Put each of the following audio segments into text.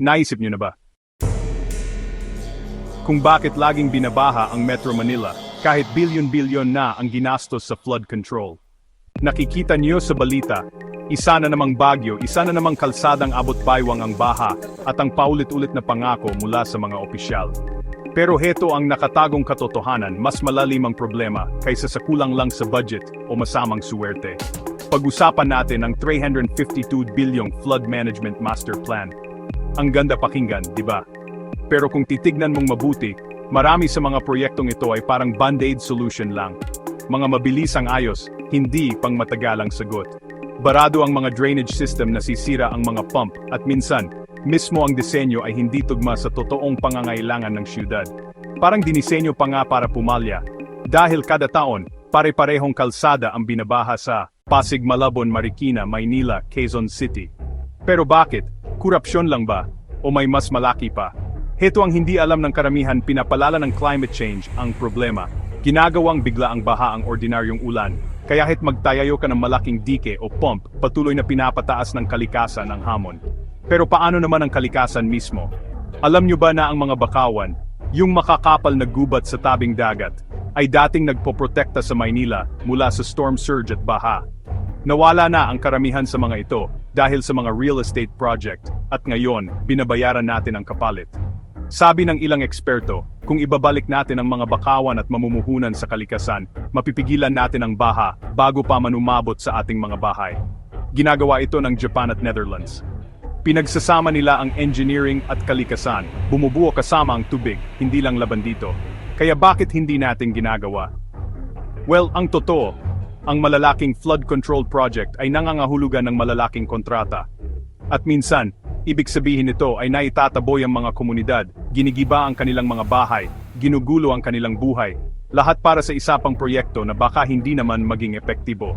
Naisip niyo na ba? Kung bakit laging binabaha ang Metro Manila, kahit bilyon-bilyon na ang ginastos sa flood control. Nakikita niyo sa balita, isa na namang bagyo, isa na namang kalsadang abot baywang ang baha, at ang paulit-ulit na pangako mula sa mga opisyal. Pero heto ang nakatagong katotohanan, mas malalim ang problema kaysa sa kulang lang sa budget o masamang suwerte. Pag-usapan natin ang 352 bilyong Flood Management Master Plan. Ang ganda pakinggan, di ba? Pero kung titignan mong mabuti, marami sa mga proyektong ito ay parang band-aid solution lang. Mga mabilis ang ayos, hindi pang matagalang sagot. Barado ang mga drainage system nasisira ang mga pump at minsan, mismo ang disenyo ay hindi tugma sa totoong pangangailangan ng syudad. Parang dinisenyo pa nga para pumalya. Dahil kada taon, pare-parehong kalsada ang binabaha sa Pasig, Malabon, Marikina, Maynila, Quezon City. Pero bakit? Kurapsyon lang ba? O may mas malaki pa? Heto ang hindi alam ng karamihan pinapalala ng climate change ang problema. Ginagawang bigla ang baha ang ordinaryong ulan, kaya hit magtayayo ka ng malaking dike o pump, patuloy na pinapataas ng kalikasan ng hamon. Pero paano naman ang kalikasan mismo? Alam nyo ba na ang mga bakawan, yung makakapal na gubat sa tabing dagat, ay dating nagpoprotekta sa Maynila mula sa storm surge at baha. Nawala na ang karamihan sa mga ito dahil sa mga real estate project at ngayon binabayaran natin ang kapalit. Sabi ng ilang eksperto, kung ibabalik natin ang mga bakawan at mamumuhunan sa kalikasan, mapipigilan natin ang baha bago pa man umabot sa ating mga bahay. Ginagawa ito ng Japan at Netherlands. Pinagsasama nila ang engineering at kalikasan, bumubuo kasama ang tubig, hindi lang laban dito. Kaya bakit hindi natin ginagawa? Well, ang totoo, ang malalaking flood control project ay nangangahulugan ng malalaking kontrata. At minsan, ibig sabihin nito ay naitataboy ang mga komunidad, ginigiba ang kanilang mga bahay, ginugulo ang kanilang buhay, lahat para sa isa pang proyekto na baka hindi naman maging epektibo.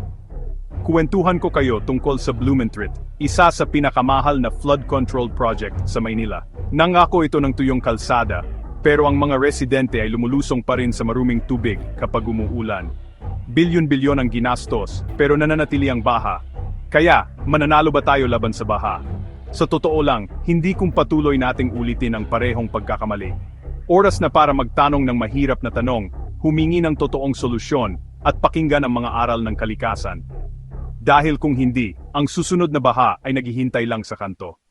Kuwentuhan ko kayo tungkol sa Blumentritt, isa sa pinakamahal na flood control project sa Maynila. Nangako ito ng tuyong kalsada, pero ang mga residente ay lumulusong pa rin sa maruming tubig kapag umuulan. Bilyon-bilyon ang ginastos, pero nananatili ang baha. Kaya, mananalo ba tayo laban sa baha? Sa totoo lang, hindi kung patuloy nating ulitin ang parehong pagkakamali. Oras na para magtanong ng mahirap na tanong, humingi ng totoong solusyon, at pakinggan ang mga aral ng kalikasan. Dahil kung hindi, ang susunod na baha ay naghihintay lang sa kanto.